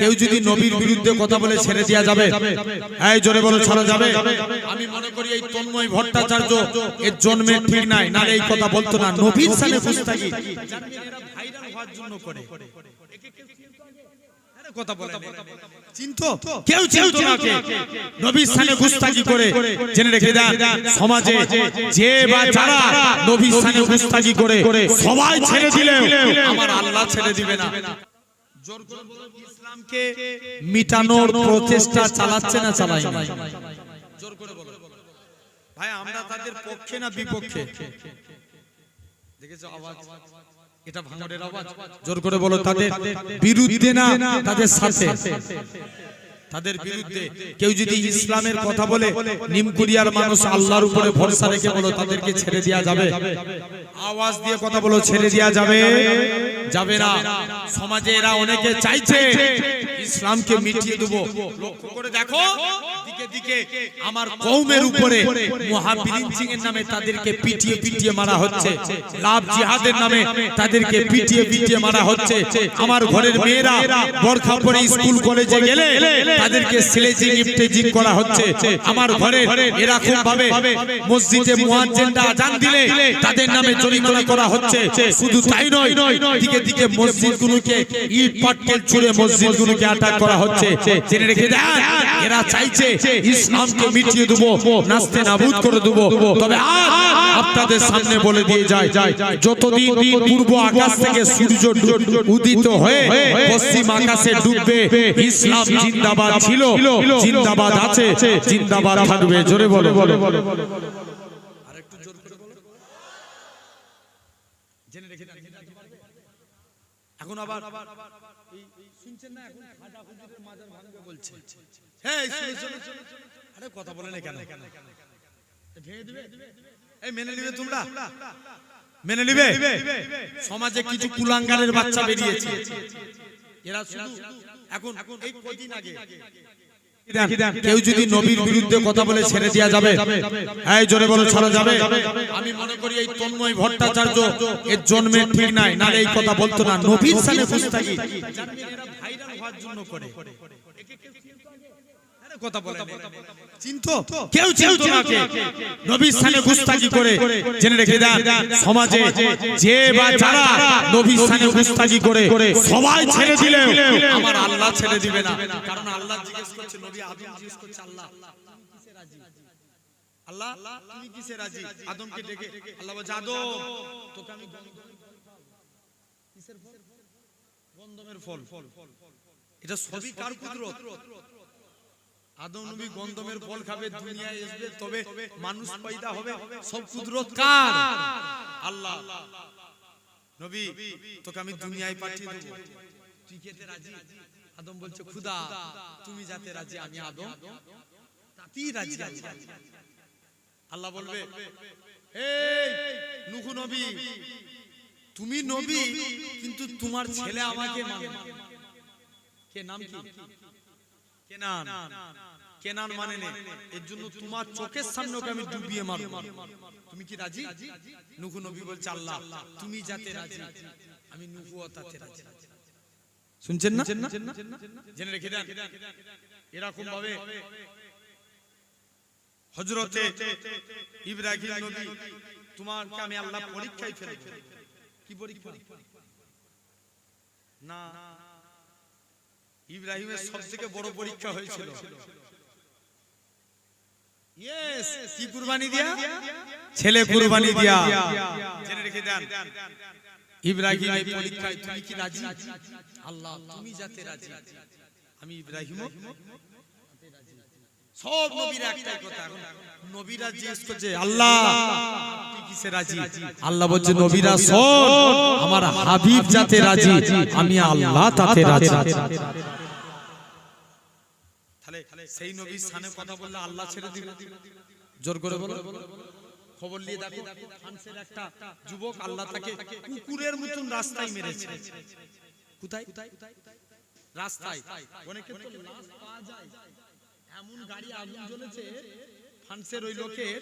কেউ যদি নবীর বিরুদ্ধে কথা বলে ছেড়ে দেওয়া যাবে। এই জোরে বলে ছাড়া যাবে। আমি মনে করি এই তন্ময় ভট্টাচার্য এর জন্মের ঠিক নাই না এই কথা বলতো না। নবীর সামনে ভাইরাল হওয়ার জন্য করে। কথা বলে চিনতো? কেউ চিনতো না নবীর সামনে গুস্তাগি করে জেনে রেখে দেন সমাজে যে বা যারা নবীর সামনে গুস্তাগি করে সবাই ছেড়ে দিলে আমার আল্লাহ ছেড়ে দিবে না। জোর করে বলো, ইসলামকে মিটানোর প্রচেষ্টা চালাচ্ছে না চালাই না? জোর করে বলো। ভাই আমরা তাদের পক্ষে না বিপক্ষে? দেখেছ আওয়াজ? এটা ভাঙড়ের আওয়াজ? জোর করে বলো তাদের বিরুদ্ধে না তাদের সাথে? তাদের বিরুদ্ধে কেউ যদি ইসলামের কথা বলে নিমকুরিয়ার মানুষ আল্লাহর উপরে ভরসা রেখে বলো তাদেরকে ছেড়ে দেওয়া যাবে। আওয়াজ দিয়ে কথা বলো ছেড়ে দেওয়া যাবে। যাবে। না। সমাজে এরা অনেকে চাইছে ইসলামকে মিটিয়ে দেবো। লক্ষ্য করে দেখো দিকে দিকে আমার কৌমের উপরে মুহাবিরিন নামে তাদেরকে পিটিয়ে পিটিয়ে মারা হচ্ছে। লাভ জিহাদের নামে তাদেরকে পিটিয়ে পিটিয়ে মারা হচ্ছে। আমার ঘরের মেয়েরা বরখা পরে স্কুল, কলেজে গেলে তাদেরকে স্লেজিং ইফটেজিং করা হচ্ছে। আমার ঘরে এরকম ভাবে মসজিদে মুয়াজ্জিনটা আজান দিলে তাদের নামে জরিমানা করা হচ্ছে। শুধু তাই নয়, দিকে দিকে মসজিদগুলোকে ইট পাটকেল ছুঁড়ে মসজিদগুলোকে অ্যাটাক করা হচ্ছে। জেনে রেখে দেন, এরা চাইছে ইসলামকে মিটিয়ে দেবো নাস্তে নাবুদ করে দেবো তবে আপনাদের সামনে বলে দিয়ে যায় যতদিন পূর্ব আকাশ থেকে সূর্য উদিত হয়ে পশ্চিম আকাশে ডুববে ইসলাম জিন্দাবাদ ছিল জিন্দাবাদ আছে জিন্দাবাদ থাকবে জোরে বলো আরেকটু জোর করে বলো? এখন আবার শুনছেন না এখন খাজা হুজুরের মাজার ভাঙবে বলছে হ্যাঁ এই শুনে, শুনে, শুনে। আরে কথা বলে না কেন? এই মেনে নিবে তোমরা? মেনে নিবে সমাজে কিছু কুলাঙ্গারের বাচ্চা বেরিয়েছে। এরা শুধু এখন এই কদিন আগে। কেউ যদি নবীর বিরুদ্ধে কথা বলে ছেড়ে দেওয়া যাবে। এই জোরে বলে ছাড়া যাবে। আমি মনে করি এই তন্ময় ভট্টাচার্য এর জন্মের ঠিক নাই না এই কথা বলতো না। নবীর ভাইরাল হওয়ার জন্য করে। কথা বলে চিনতো? কেউ চিনতো না নবীর গুস্তাগি করে জেনে রেখে দেন সমাজে যে বা যারা নবীর করে সবাই ছেড়ে দিলে আমার আল্লাহ ছেড়ে দিবে না। কারণ আল্লাহ জিজ্ঞেস করছে নবী আদম জিজ্ঞেস করছে আল্লাহ। আল্লাহ তুমি কিসে রাজি? আদমকে ডেকে আল্লাহ বলছে আদম তোকে আমি কিসের ফল? গন্ধমের ফল। এটা সবই কার কুদরত? আদম নবী গন্ধমের ফল খাবে দুনিয়ায় আসবে তবে মানুষ পয়দা হবে সব কুদরত কার? আল্লাহ। নবী তোকে আমি দুনিয়ায় পাঠিয়ে দেবো। তুই খেতে রাজি? আদম বলছে খুদা তুমি যাতে রাজি আমি আদম। তাতেই রাজি আছি? আল্লাহ বলবে এই নুহু নবী তুমি নবী কিন্তু তোমার ছেলে আমাকে মানে। কে? নাম কি? কেনান। কেনান মানে নে। এর জন্য তোমার চোখের সামনে ওকে আমি ডুবিয়ে মারব। তুমি কি রাজি? নুহু নবী বলছে, আল্লাহ, তুমি যাতে রাজি, আমি নুহু তাতে রাজি। শুনছেন না? জেনে রেখে দেন। এরকম ভাবে হযরতে ইব্রাহিম নবী তোমাকে আমি আল্লাহ পরীক্ষায় ফেলব। কি পরীক্ষা? না। ইব্রাহিমের সব থেকে বড় পরীক্ষা হয়েছিল। কি কুরবানি দিয়া? ছেলে কুরবানি দিয়া। জেনে রেখে দেন। ইব্রাহিম এই পরীক্ষায় তুমি কি রাজি? আল্লাহ তুমি যাতে রাজি। আমি ইব্রাহিম সব নবীর একটাই কথা। এখন নবীরা জিজ্ঞেস করছে আল্লাহ কিসে রাজি? আল্লাহ বলছে নবীরা সব আমার হাবিব যাতে রাজি আমি আল্লাহ তাতে রাজি। তাহলে সেই নবীর সামনে কথা বললে আল্লাহ ছেড়ে দিবে? জোর করে বলো। খবর নিয়ে দেখো ফ্রান্সের একটা যুবক আল্লাহ তাকে কুকুরের মতন রাস্তায় মেরেছে। কোথায়? রাস্তায়। অনেকে তো লাশ পাওয়া যায়। এমন গাড়ি আগুন জ্বলেছে ফ্রান্সের ওই লোকের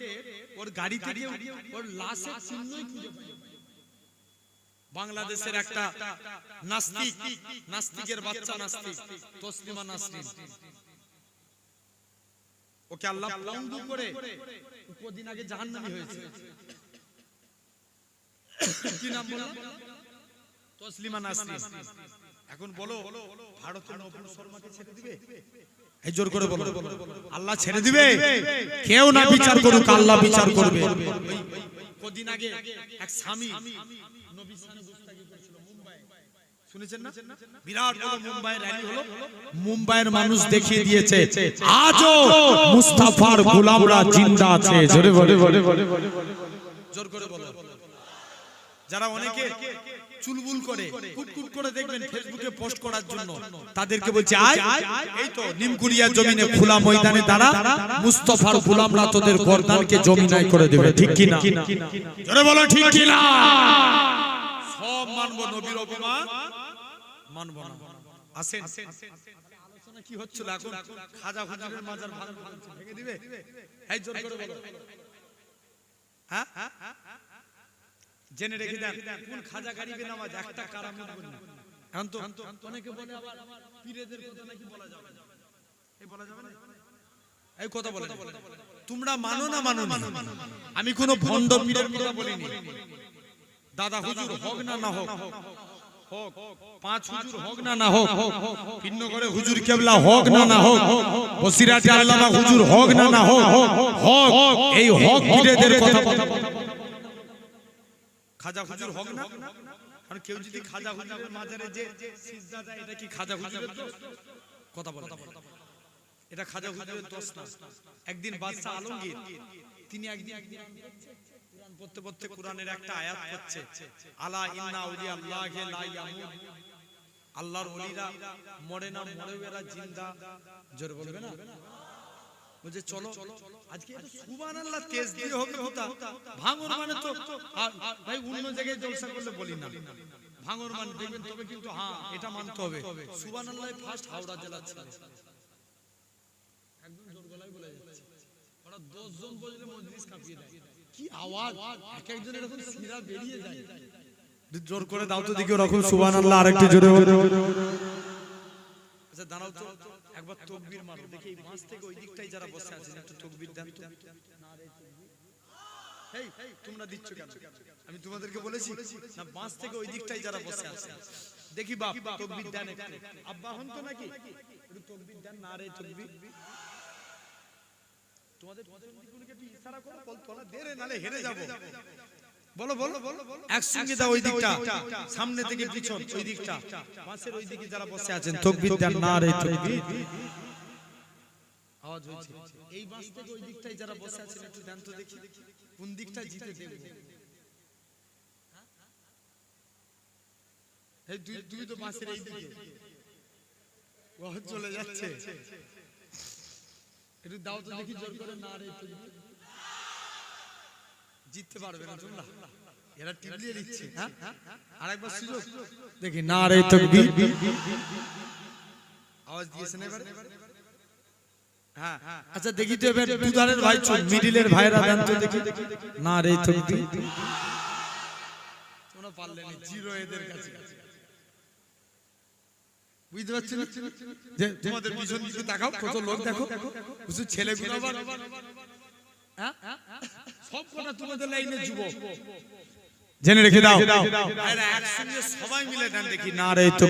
ওর গাড়ি থেকে ওর লাশের চিহ্নই খুঁজে না। বাংলাদেশের একটা নাস্তিক নাস্তিকের বাচ্চা নাস্তিক তসলিমা নাসরিন। ওকে আল্লাহ পঙ্গু করে কদিন আগে জাহান্নামী হয়েছে। কি নাম বলো তসলিমা নাসরিন। এখন বলো ভারতের নবুল শর্মাকে ছেড়ে দিবে? এই জোর করে বলো। আল্লাহ ছেড়ে দিবে? কেউ না বিচার করুক আল্লাহ বিচার করবে। কদিন আগে এক স্বামী গুস্তাখি করেছিল মুম্বাই শুনেছেন না? বিরাট বড় মুম্বাই র্যালি হলো। মুম্বাইয়ের মানুষ দেখিয়ে দিয়েছে আজও মুস্তাফার গোলামরা জিন্দা আছে। জোরে বলে। বলে। জোর করে বলো। যারা অনেকে চুলবুল করে কুটকুট করে দেখবেন ফেসবুকে পোস্ট করার জন্য তাদেরকে বলছে আয় এই তো নিমকুড়িয়া জমিনে খোলা ময়দানে তারা মুস্তফার গোলামরা তোদের গর্দানকে জমিনাই করে দেবে ঠিক কি না জোরে বলো ঠিক কি না সব মানবো নবীর অভিমান মানবো না আসেন আলোচনা কি হচ্ছিল এখন খাজা হুজুরের মাজার ভাঙ ভাঙছে, ভেঙে দিবে এই জোর করে বলো হ্যাঁ জেনে রেখে দেন কোন খাজা গারিবে নামাজ একটা কারামত বলি এখন তো অনেকে বলে আবার পীরেদের কথা নাকি বলা যাবে। এই বলা যাবে না? এই কথা বলে তোমরা মানো না মানো আমি কোনো ভণ্ড পীরের কথা বলিনি। দাদা হুজুর হোক না না হোক। হোক। পাঁচ হুজুর হোক না না হোক। ভিন্ন করে হুজুর কেবলা হোক না না হোক। বসিরাটি আল্লামা হুজুর হোক না না হোক। হোক। এই হক পীরেদের কথা খাজা হুজুর হোক না। কারণ কেউ যদি খাজা হুজুরের মাজারে যে সিজদা দেয় এটা কি খাজা হুজুরের দোষ? কথা বলে এটা খাজা হুজুরের দোষ না। একদিন বাদশা আলমগীর তিনি একদিন কোরআন পড়তে পড়তে কোরআনের একটা আয়াত পড়ছে। আলা ইন্না আল্লাহে লা ইয়ামুত আল্লাহর ওলিরা মরে না মরে এরা জিন্দা। জোরে বলবে না? বলছে চলো আজকে সুবহানাল্লাহ তেজ দিয়ে হবে কথা ভাঙর মানে তো ভাই অন্য জায়গায় জলসা করলে বলি না। ভাঙর মানে দেখবেন তবে কিন্তু হ্যাঁ এটা মানতে হবে। সুবহানাল্লাহ ফার্স্ট হাওড়া জেলা ছিল একদম জোর গলায় বলে যাচ্ছে। ওরা 10 জন বললে মজলিস কাঁপিয়ে দেয়। কি আওয়াজ? এক একজন এরকম সিরা বেরিয়ে যায়। জোর করে দাও তো দেখি ওরকম সুবহানাল্লাহ আরেকটু জোরে আমি তোমাদেরকে বলেছি, না বাঁশ থেকে ওই দিকটাই যারা বসে আছে। দেখি বাপ আব্বা হন তো নাকি? একটু তকবীর দেন, না রে তোমাদের ইশারা করো বলতো না দে রে নালে হেরে যাব। বলো বলো। একসঙ্গে দাও ওই দিকটা। সামনে থেকে পিছন ওই দিকটা। পাশের ওই দিকে যারা বসে আছেন তকবীর দেন না রে তকবীর আওয়াজ হয়েছে। এই বাস থেকে ওই দিকটাই যারা বসে আছেন একটু দেন তো দেখি। কোন দিকটা জিতে দেবে? এই দুই দুই তো বাসের এই দিকে। ওহ চলে যাচ্ছে। একটু দাও তো দেখি জোর করে না রে তকবীর জিততে পারবে না তোমরা এরা টিপলিয়ে দিচ্ছে হ্যাঁ? আরেকবার সুযোগ। দেখি না রে তকবীর। আওয়াজ দিয়েছেন এবার? হ্যাঁ। আচ্ছা দেখি তো এবার দুধারের ভাই চুপ মিডিলের ভাইরা দেন তো দেখি না রে তকবীর। তোমরা পারলে না জিরো এদের কাছে। বুঝতে পারছি যে তোমাদের পিছন তাকাও কত লোক দেখো ছেলেগুলো আবার সব কটা তোমাদের লাইনে যুবক। জেনে রেখে দাও। একসঙ্গে সবাই মিলে দেন দেখি না রে তো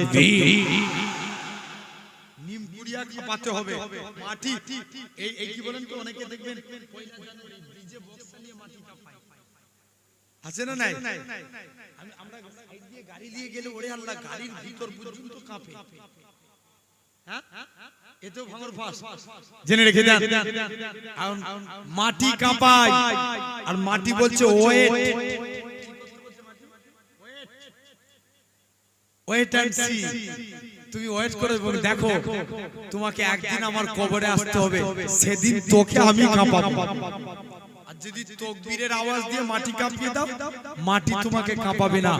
নিম পুড়িয়া কাঁপাতে হবে? মাটি? এই এই কি বলেন তো অনেকে দেখবেন ডিজে বক্স নিয়ে মাটি কাঁপায় আছে না নাই? আমি আমরা সাইড দিয়ে গাড়ি নিয়ে গেলে ওরে আল্লাহ গাড়ির ভিতর পর্যন্ত কাঁপে। হ্যাঁ? এতেও ভাঙর ফাঁস। জেনে রেখে দেন। মাটি কাঁপায়। আর মাটি বলছে ওয়েট। ওয়েট। And see. তুমি ওয়েট করে দেখো তোমাকে একদিন আমার কবরে আসতে হবে। সেদিন তোকে আমি কাঁপাবো। আর যদি তকবীরের আওয়াজ দিয়ে মাটি কাঁপিয়ে দাও মাটি তোমাকে কাঁপাবে না।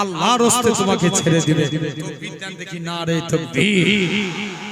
আল্লাহর হস্তে তোমাকে ছেড়ে দিবে। তকবীর। দেখি না রে তকবীর।